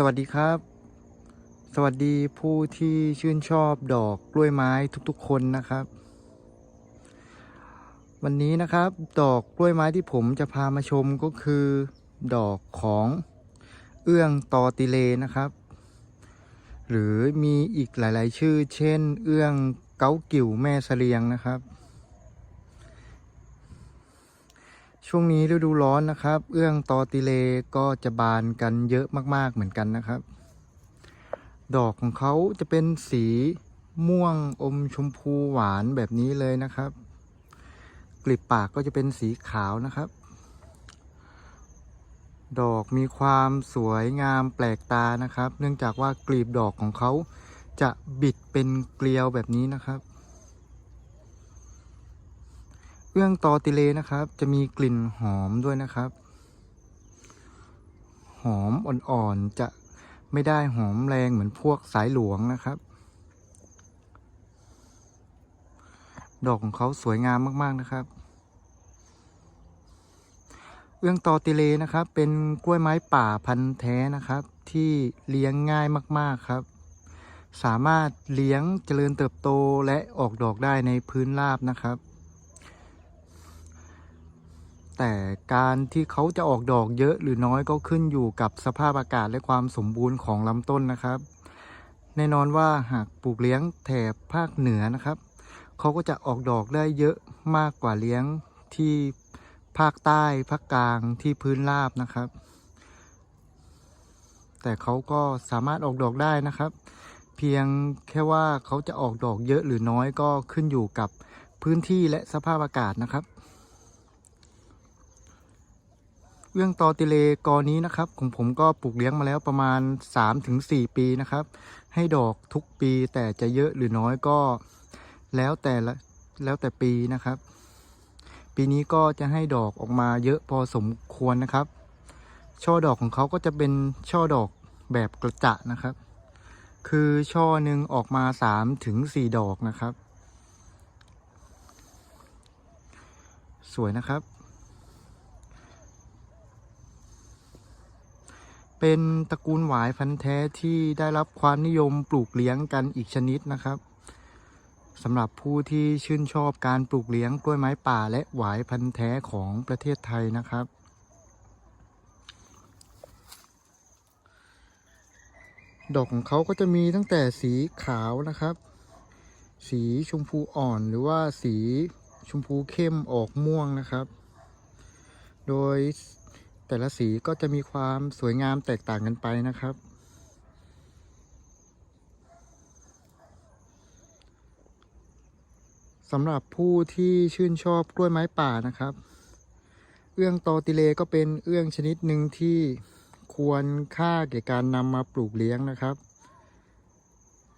สวัสดีครับ สวัสดีผู้ที่ชื่นชอบดอกกล้วยไม้ทุกๆ คนนะครับ วันนี้นะครับ ดอกกล้วยไม้ที่ผมจะพามาชมก็คือ ดอกของเอื้องตอติเลนะครับ หรือมีอีกหลาย ๆ ชื่อ เช่น เอื้องเก้ากิ่วแม่เสลียงนะครับ ช่วงนี้ฤดูร้อนนะครับ เอื้องตอติเลก็จะบานกันเยอะมากๆเหมือนกันนะครับ ดอกของเขาจะเป็นสีม่วงอมชมพูหวานแบบนี้เลยนะครับ กลีบปากก็จะเป็นสีขาวนะครับ ดอกมีความสวยงามแปลกตานะครับ เนื่องจากว่ากลีบดอกของเขาจะบิดเป็นเกลียวแบบนี้นะครับ เอื้องตอติเลนะครับ จะมีกลิ่นหอมด้วยนะครับ หอมอ่อนๆ จะไม่ได้หอมแรงเหมือนพวกสายหลวงนะครับ ดอกของเขาสวยงามมากๆนะครับ เอื้องตอติเลนะครับ เป็นกล้วยไม้ป่าพันธุ์แท้นะครับ ที่เลี้ยงง่ายมากๆครับสามารถเลี้ยงเจริญเติบโตและออกดอกได้ในพื้นราบนะครับ แต่การที่เขาจะออกดอกเยอะหรือน้อยก็ขึ้นอยู่กับสภาพอากาศและความสมบูรณ์ของลำต้นนะครับ แน่นอนว่าหากปลูกเลี้ยงแถบภาคเหนือนะครับเขาก็จะออกดอกได้เยอะมากกว่าเลี้ยงที่ภาคใต้ภาคกลางที่พื้นราบนะครับ แต่เขาก็สามารถออกดอกได้นะครับ เพียงแค่ว่าเขาจะออกดอกเยอะหรือน้อยก็ขึ้นอยู่กับพื้นที่และสภาพอากาศนะครับ เรื่องตอติเลกอนี้นะครับของผมก็ปลูกเลี้ยงมาแล้วประมาณ 3-4 ปีนะครับ ให้ดอกทุกปีแต่จะเยอะหรือน้อยก็แล้วแต่ละแล้วแต่ปีนะครับ ปีนี้ก็จะให้ดอกออกมาเยอะพอสมควรนะครับ ช่อดอกของเขาก็จะเป็นช่อดอกแบบกระจะนะครับ คือช่อหนึ่งออกมา3-4ดอกนะครับ สวยนะครับ เป็นตระกูลหวายพันธุ์แท้ที่ได้รับความนิยมปลูกเลี้ยงกันอีกชนิดนะครับสำหรับผู้ที่ชื่นชอบการปลูกเลี้ยงกล้วยไม้ป่าและหวายพันธุ์แท้ของประเทศไทยนะครับ ดอกของเขาก็จะมีตั้งแต่สีขาวนะครับ สีชมพูอ่อนหรือว่าสีชมพูเข้มออกม่วงนะครับ โดย แต่ละสีก็จะมีความสวยงามแตกต่างกันไปนะครับ สำหรับผู้ที่ชื่นชอบกล้วยไม้ป่านะครับ เอื้องตอติเลก็เป็นเอื้องชนิดหนึ่งที่ควรค่าแก่การนำมาปลูกเลี้ยงนะครับ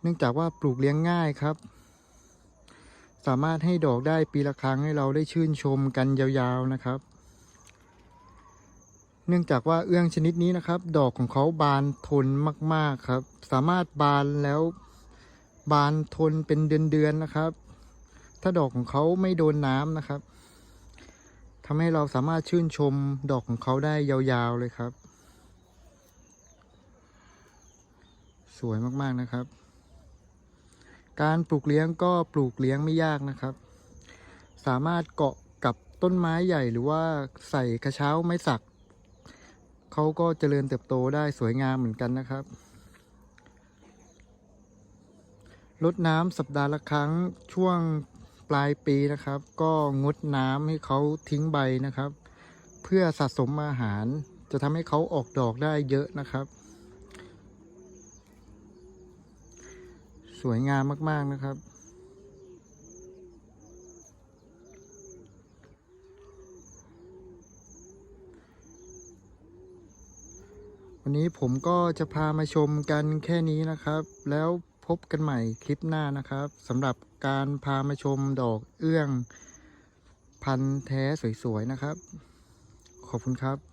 เนื่องจากว่าปลูกเลี้ยงง่ายครับ สามารถให้ดอกได้ปีละครั้งให้เราได้ชื่นชมกันยาวๆนะครับ เนื่องจากว่าเอื้องชนิดนี้นะครับ ดอกของเขาบานทนมาก ๆครับ สามารถบานแล้วบานทนเป็นเดือนๆนะครับ ถ้าดอกของเขาไม่โดนน้ำนะครับทำให้เราสามารถชื่นชมดอกของเขาได้ยาวๆเลยครับ สวยมากๆนะครับ การปลูกเลี้ยงก็ปลูกเลี้ยงไม่ยากนะครับ สามารถเกาะกับต้นไม้ใหญ่หรือว่าใส่กระเช้าไม้สัก เขาก็เจริญเติบโตได้สวยงามเหมือนกันนะครับลดน้ำสัปดาห์ละครั้งช่วงปลายปีนะครับ ก็งดน้ำให้เขาทิ้งใบนะครับ เพื่อสะสมอาหารจะทำให้เขาออกดอกได้เยอะนะครับ สวยงามมากๆนะครับ วันนี้ผมก็จะพามาชมกันแค่นี้นะครับ แล้วพบกันใหม่คลิปหน้านะครับสำหรับการพามาชมดอกเอื้อง พันธุ์แท้สวยๆนะครับ ขอบคุณครับ